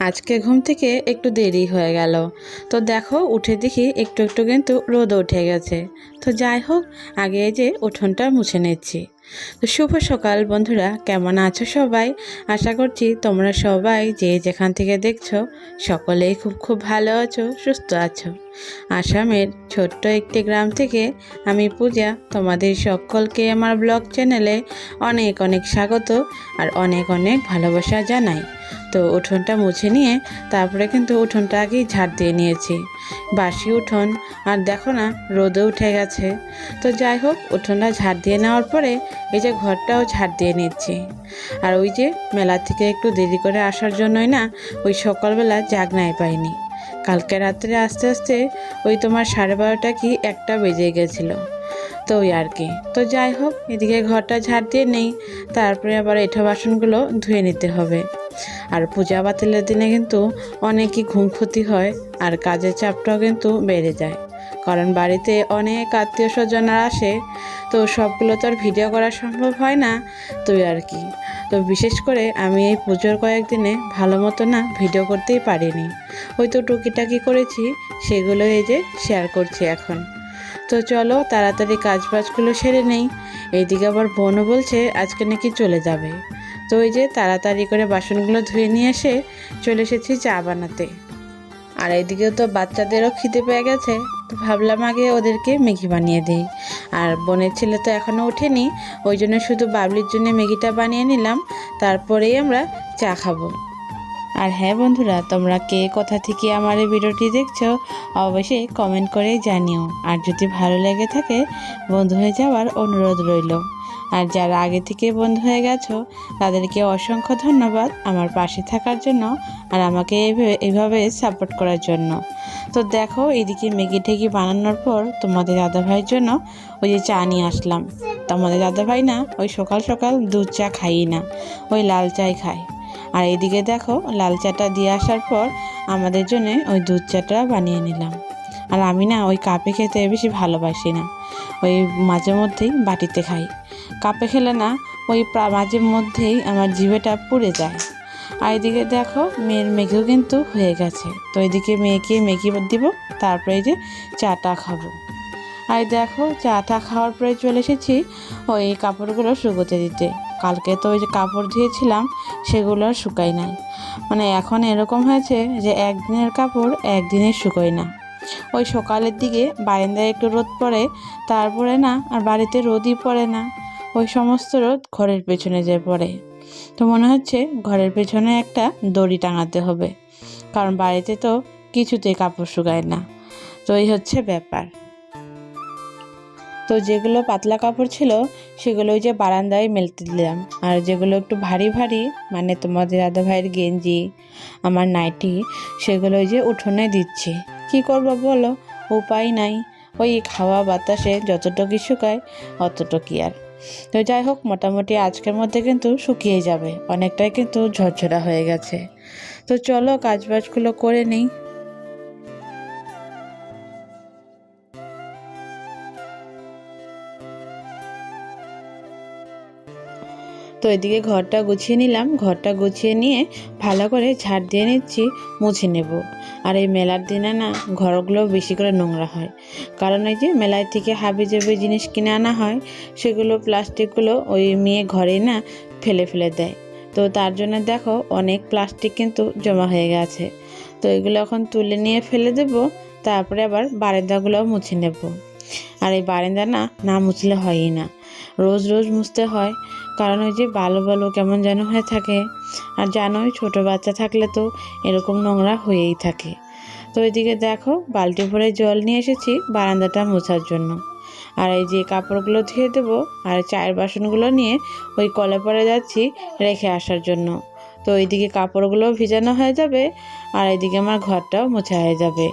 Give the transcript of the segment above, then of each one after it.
আজকে ঘুম থেকে একটু দেরি হয়ে গেল। তো দেখো, উঠে দেখি একটু একটু কিন্তু রোদ উঠে গেছে। তো যাই হোক, আগে যে উঠোনটা মুছে নিচ্ছি। তো শুভ সকাল বন্ধুরা, কেমন আছো সবাই? আশা করছি তোমরা সবাই যে যেখান থেকে দেখছ, সকলেই খুব খুব ভালো আছো, সুস্থ আছো। আসামের ছোট্ট একটি গ্রাম থেকে আমি পূজা, তোমাদের সকলকে আমার ব্লগ চ্যানেলে অনেক অনেক স্বাগত আর অনেক অনেক ভালোবাসা জানাই। তো উঠোনটা মুছে নিয়ে তারপরে কিন্তু উঠোনটা আগেই ঝাড় দিয়ে নিয়েছি। বাসি উঠোন। আর দেখো না, রোদে উঠে গেছে। তো যাই হোক, উঠোনটা ঝাড় দিয়ে নেওয়ার পরে এই যে ঘরটাও ঝাড় দিয়ে নিচ্ছি। আর ওই যে মেলা থেকে একটু দেরি করে আসার জন্যই না, ওই সকালবেলা জাগনাই পাইনি। কালকে রাত্রে আস্তে আস্তে ওই তোমার সাড়ে বারোটা কি একটা বেজে গেছিল। তো ওই আর কি। তো যাই হোক, এদিকে ঘরটা ঝাড় দিয়ে নেই, তারপরে আবার এঠো বাসনগুলো ধুয়ে নিতে হবে। আর পূজা বাতিলের দিনে কিন্তু অনেকই ঘুম ক্ষতি হয় আর কাজের চাপটাও কিন্তু বেড়ে যায়। কারণ বাড়িতে অনেক আত্মীয় স্বজনরা আসে, তো সবগুলো তো আর ভিডিও করা সম্ভব হয় না, তো আর কি। তো বিশেষ করে আমি এই পুজোর কয়েকদিনে ভালো মতো না ভিডিও করতেই পারিনি। ওই তো টুকিটাকি করেছি, সেগুলো এই যে শেয়ার করছি এখন। তো চলো তাড়াতাড়ি কাজ বাজগুলো সেরে নেই, এইদিকে আবার বোনও বলছে আজকে নাকি চলে যাবে। তো ওই যে তাড়াতাড়ি করে বাসনগুলো ধুয়ে নিয়ে এসে চলে এসেছি চা বানাতে। আর এইদিকে তো বাচ্চাদেরও খিদে পেয়ে গেছে, তো ভাবলাম আগে ওদেরকে ম্যাগি বানিয়ে দিই। আর বোনের ছেলে তো এখনও ওঠেনি, ওই জন্য শুধু বাবলির জন্য ম্যাগিটা বানিয়ে নিলাম, তারপরেই আমরা চা খাব। আর হ্যাঁ বন্ধুরা, তোমরা কে কোথা থেকে আমার এই ভিডিওটি দেখছ, অবশ্যই কমেন্ট করে জানিও। আর যদি ভালো লেগে থাকে, বন্ধু হয়ে যাওয়ার অনুরোধ রইল। আর যারা আগে থেকে বন্ধু হয়ে গেছো, তাদেরকে অসংখ্য ধন্যবাদ আমার পাশে থাকার জন্য আর আমাকে এভাবে সাপোর্ট করার জন্য। তো দেখো, এদিকে ম্যাগি ঠেগি বানানোর পর তোমাদের দাদাভাইয়ের জন্য ওই যে চা নিয়ে আসলাম। তোমাদের দাদাভাই না, ওই সকাল সকাল দুধ চা খাই না, ওই লাল চাই খায়। আর এদিকে দেখো, লাল চাটা দিয়ে আসার পর আমাদের জন্য ওই দুধ চাটা বানিয়ে নিলাম। আর আমি না, ওই কাপে খেতে বেশি ভালোবাসি না, ওই মাঝে মধ্যেই বাটিতে খাই। কাপে খেলে না, ওই মাঝে মধ্যেই আমার জিভেটা পুড়ে যায়। আর এদিকে দেখো, মেয়ের মেঘেও কিন্তু হয়ে গেছে। তো এদিকে মেয়েকে মেঘি দিব, তারপরে যে চাটা খাব। আর দেখো, চাটা খাওয়ার পরে চলে এসেছি ওই কাপড়গুলো শুকোতে দিতে। কালকে তো ওই যে কাপড় ধুয়েছিলাম, সেগুলো আর শুকাই নাই। মানে এখন এরকম হয়েছে যে একদিনের কাপড় একদিনে শুকোয় না। ওই সকালের দিকে বারান্দায় একটু রোদ পড়ে, তারপরে না, আর বাড়িতে রোদই পড়ে না। ওই সমস্ত রোদ ঘরের পেছনে যে পড়ে। তো মনে হচ্ছে ঘরের পেছনে একটা দড়ি টাঙাতে হবে, কারণ বাড়িতে তো কিছুতেই কাপড় শুকায় না। তো এই হচ্ছে ব্যাপার। তো যেগুলো পাতলা কাপড় ছিল, সেগুলো ওই যে বারান্দায় মেলতে দিলাম। আর যেগুলো একটু ভারী ভারী মানে তোমাদের দাদা ভাইয়ের গেঞ্জি, আমার নাইটি, সেগুলো ওই যে উঠোনে দিচ্ছি। কি করব বলো? উপায় নাই। ওই খাওয়া বাতাসে যতটুকু শুকায় অতটুকু আর। তো যাই হোক, মোটামুটি আজকের মধ্যে কিন্তু শুকিয়ে যাবে। অনেকটাই কিন্তু ঝরঝরা হয়ে গেছে। তো চলো, কাজবাজগুলো করে নিই। তো এদিকে ঘরটা গুছিয়ে নিলাম। ঘরটা গুছিয়ে নিয়ে ভালো করে ঝাড় দিয়ে নিচ্ছি, মুছে নেব। আর এই মেলার দিনে না ঘরগুলো বেশি করে নোংরা হয়। কারণ এই যে মেলায় থেকে হাবি জাবি জিনিস কিনে আনা হয়, সেগুলো প্লাস্টিকগুলো ওই মেয়ে ঘরে না ফেলে ফেলে দেয়। তো তার জন্য দেখো অনেক প্লাস্টিক কিন্তু জমা হয়ে গেছে। তো এগুলো এখন তুলে নিয়ে ফেলে দেব, তারপরে আবার বারান্দাগুলোও মুছে নেব। আর এই বারান্দা না না মুছলে হয়ই না। রোজ রোজ মুছতে হয়। কারণ ওই যে বালো বালো কেমন যেন হয়ে থাকে। আর জানোই ছোটো বাচ্চা থাকলে তো এরকম নোংরা হয়েই থাকে। তো ওইদিকে দেখো, বালতি ভরে জল নিয়ে এসেছি বারান্দাটা মোছার জন্য। আর এই যে কাপড়গুলো ধুয়ে দেবো, আর চায়ের বাসনগুলো নিয়ে ওই কলে পরে যাচ্ছি রেখে আসার জন্য। তো এইদিকে কাপড়গুলোও ভিজানো হয়ে যাবে আর এইদিকে আমার ঘরটাও মোছা হয়ে যাবে।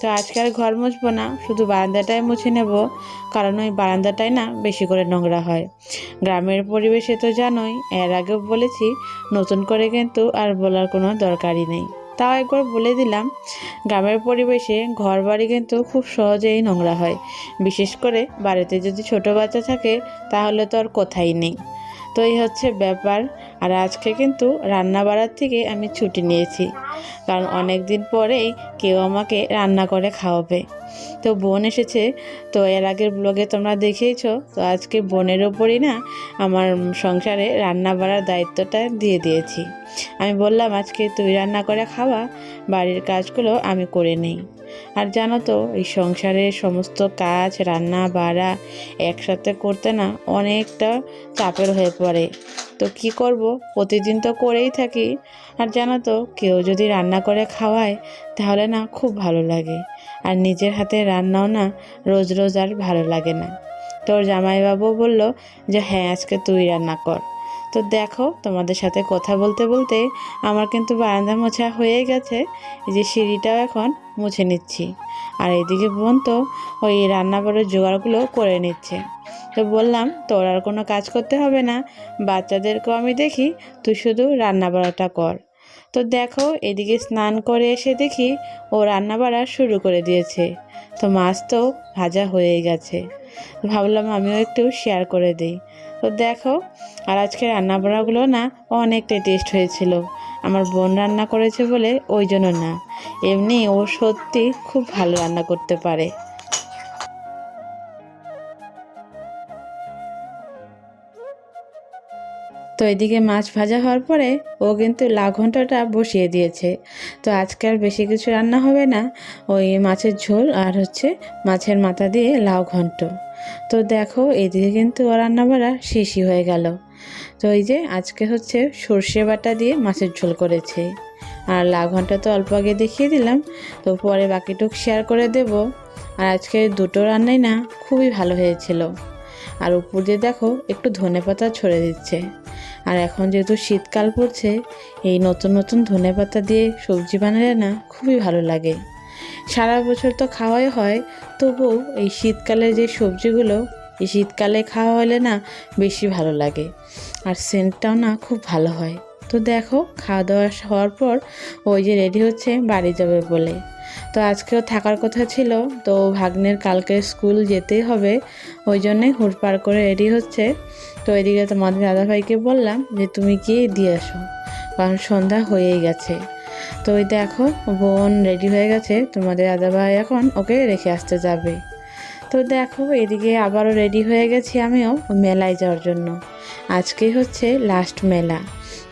তো আজকে আর ঘর মুছবো না, শুধু বারান্দাটাই মুছে নেব, কারণ ওই বারান্দাটাই না বেশি করে নোংরা হয়। গ্রামের পরিবেশে তো জানোই, এর আগেও বলেছি, নতুন করে কিন্তু আর বলার কোনো দরকারই নেই। তাও একবার বলে দিলাম, গ্রামের পরিবেশে ঘর বাড়ি কিন্তু খুব সহজেই নোংরা হয়। বিশেষ করে বাড়িতে যদি ছোট বাচ্চা থাকে, তাহলে তো আর কোথায় নেই। তো এই হচ্ছে ব্যাপার। আর আজকে কিন্তু রান্না বাড়ার থেকে আমি ছুটি নিয়েছি। কারণ অনেক দিন পরেই কেউ আমাকে রান্না করে খাওয়াবে। তো বোন এসেছে। তো এর আগের ব্লগে তোমরা দেখিয়েছো তো আজকে বোনের ওপরই না আমার সংসারে রান্না বাড়ার দায়িত্বটা দিয়ে দিয়েছি। আমি বললাম, আজকে তুই রান্না করে খাওয়া, বাড়ির কাজগুলো আমি করে নেই। আর জানো তো, এই সংসারের সমস্ত কাজ রান্না বাড়া একসাথে করতে না অনেকটা চাপের হয়ে পড়ে। তো কি করব? প্রতিদিন তো করেই থাকি। আর জানো তো, কেউ যদি রান্না করে খাওয়ায়, তাহলে না খুব ভালো লাগে। আর নিজের হাতে রান্নাও না রোজ রোজ আর ভালো লাগে না। তোর জামাইবাবু বলল যে হ্যাঁ আজকে তুই রান্না কর। তো দেখো, তোমাদের সাথে কথা বলতে বলতে আমার কিন্তু বারান্দা মোছা হয়ে গেছে। এই যে সিঁড়িটাও এখন মুছে নিচ্ছি। আর এদিকে বোন তো ওই রান্নাবাড়ির জোগাড়গুলো করে নিচ্ছে। তো বললাম, তোর আর কোনো কাজ করতে হবে না। বাচ্চাদেরকেও আমি দেখি, তুই শুধু রান্না বাড়াটা কর। তো দেখো, এদিকে স্নান করে এসে দেখি ও রান্না বাড়া শুরু করে দিয়েছে। তো মাছ তো ভাজা হয়ে গেছে। ভাবলাম আমিও একটু শেয়ার করে দিই। তো দেখো, আর আজকে রান্না বাড়াগুলো না অনেকটাই টেস্ট হয়েছিল। আমার বোন রান্না করেছে বলে ওই জন্য না। এমনি ও সত্যি খুব ভালো রান্না করতে পারে। তো এদিকে মাছ ভাজা হওয়ার পরে ও কিন্তু ঘন্টটা বসিয়ে দিয়েছে। তো আজকে আর বেশি কিছু রান্না হবে না। ওই মাছের ঝোল আর হচ্ছে মাছের মাথা দিয়ে লাউ ঘন্ট। তো দেখো, এদিকে কিন্তু ও রান্না বাড়া শেষই হয়ে গেল। তো এই যে আজকে হচ্ছে সর্ষে বাটা দিয়ে মাছের ঝোল করেছে। আর লাউ ঘণ্টা তো অল্প আগে দেখিয়ে দিলাম, তো পরে বাকিটুক শেয়ার করে দেব। আর আজকে দুটো রান্নাই না খুবই ভালো হয়েছিল। আর উপর দিয়ে দেখো একটু ধনে পাতা ছড়ে দিচ্ছে। আর এখন যেহেতু শীতকাল পড়ছে, এই নতুন নতুন ধনে পাতা দিয়ে সবজি বানালে না খুবই ভালো লাগে। সারা বছর তো খাওয়াই হয়, তবুও এই শীতকালে যে সবজিগুলো এই শীতকালে খাওয়া হলে না বেশি ভালো লাগে। আর সেন্টটাও না খুব ভালো হয়। তো দেখো, খাওয়া দাওয়া হওয়ার পর ওই যে রেডি হচ্ছে, বাড়ি যাবে বলে। তো আজকেও থাকার কথা ছিল, তো ভাগ্নের কালকে স্কুল যেতেই হবে। ওই জন্যে হুড়পাড় করে রেডি হচ্ছে। তো এদিকে তোমাদের দাদাভাইকে বললাম যে, তুমি গিয়ে দিয়ে আসো। কারণ সন্ধ্যা হয়েই গেছে। তো ওই দেখো, বোন রেডি হয়ে গেছে। তোমাদের দাদাভাই এখন ওকে রেখে আসতে যাবে। তো দেখো, এদিকে আবারও রেডি হয়ে গেছি আমিও মেলায় যাওয়ার জন্য। আজকেই হচ্ছে লাস্ট মেলা।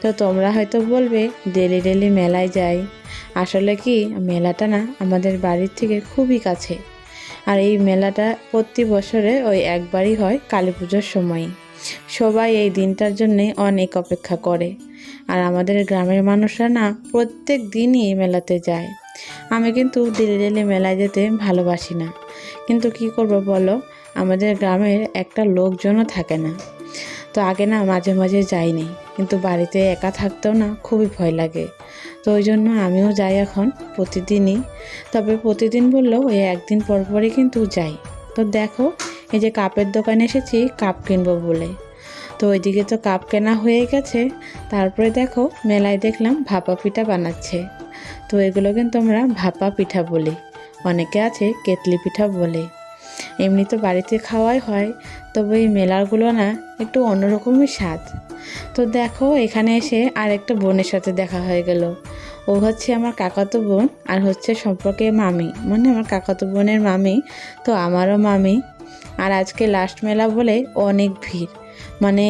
তো তোমরা হয়তো বলবে ডেলি ডেলি মেলায় যাই। আসলে কি, মেলাটা না আমাদের বাড়ির থেকে খুবই কাছে। আর এই মেলাটা প্রতি বছরে ওই একবারই হয় কালী পুজোর সময়। সবাই এই দিনটার জন্যে অনেক অপেক্ষা করে। আর আমাদের গ্রামের মানুষরা না প্রত্যেক দিনই এই মেলাতে যায়। আমি কিন্তু দিলে দিলে মেলায় যেতে ভালোবাসি না। কিন্তু কি করব বলো? আমাদের গ্রামের একটা লোকজনও থাকে না। তো আগে না মাঝে মাঝে যাইনি। কিন্তু বাড়িতে একা থাকতেও না খুবই ভয় লাগে। তো ওই জন্য আমিও যাই এখন প্রতিদিনই। তবে প্রতিদিন বললেও ওই একদিন পর পরই কিন্তু যাই। তো দেখো, এই যে কাপের দোকানে এসেছি, কাপ কিনবো বলে। তো ওইদিকে তো কাপ কেনা হয়ে গেছে। তারপরে দেখো, মেলায় দেখলাম ভাপা পিঠা বানাচ্ছে। তো এগুলো কিন্তু আমরা ভাপা পিঠা বলি। অনেকে আছে কেতলি পিঠা বলে। এমনি তো বাড়িতে খাওয়াই হয়, তবে এই মেলারগুলো না একটু অন্যরকমই স্বাদ। তো দেখো, এখানে এসে আর একটা বোনের সাথে দেখা হয়ে গেল। ও হচ্ছে আমার কাকাতো বোন আর হচ্ছে সম্পর্কে মামি। মানে আমার কাকাতো বোনের মামি, তো আমারও মামি। আর আজকে লাস্ট মেলা বলে অনেক ভিড়। মানে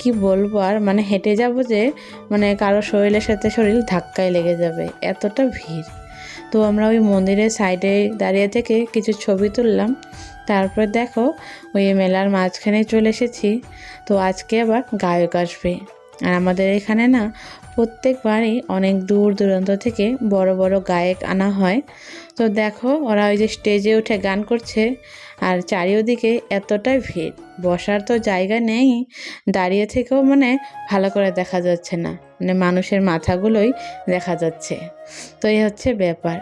কি বলব আর মানে হেঁটে যাব যে মানে কারও শরীরের সাথে শরীর ধাক্কায় লেগে যাবে, এতটা ভিড়। তো আমরা ওই মন্দিরের সাইডে দাঁড়িয়ে থেকে কিছু ছবি তুললাম, তারপর দেখো ওই মেলার মাঝখানে চলে এসেছি। তো আজকে আবার গায়ক আসবে। আর আমাদের এখানে না প্রত্যেকবারই অনেক দূর দূরান্ত থেকে বড় বড় গায়ক আনা হয়। তো দেখো, ওরা ওই যে স্টেজে উঠে গান করছে আর চারিওদিকে এতটাই ভিড়। বসার তো জায়গা নেই, দাঁড়িয়ে থেকেও মানে ভালো করে দেখা যাচ্ছে না। মানে মানুষের মাথাগুলোই দেখা যাচ্ছে। তো এই হচ্ছে ব্যাপার।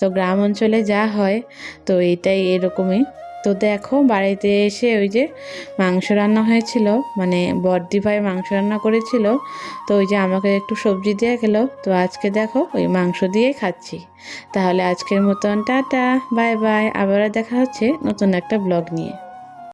তো গ্রাম অঞ্চলে যা হয়, তো এটাই এরকমই। তো দেখো বাড়িতে এসে ওই যে মাংস রান্না হয়েছিল মানে বর্দি ভাই মাংস রান্না করেছিল, তো ওই যে আমাকে একটু সবজি দিয়ে গেল, তো আজকে দেখো ওই মাংস দিয়েই খাচ্ছি। তাহলে আজকের মতন টাটা, বাই বাই আবার দেখা হচ্ছে নতুন একটা ব্লগ নিয়ে।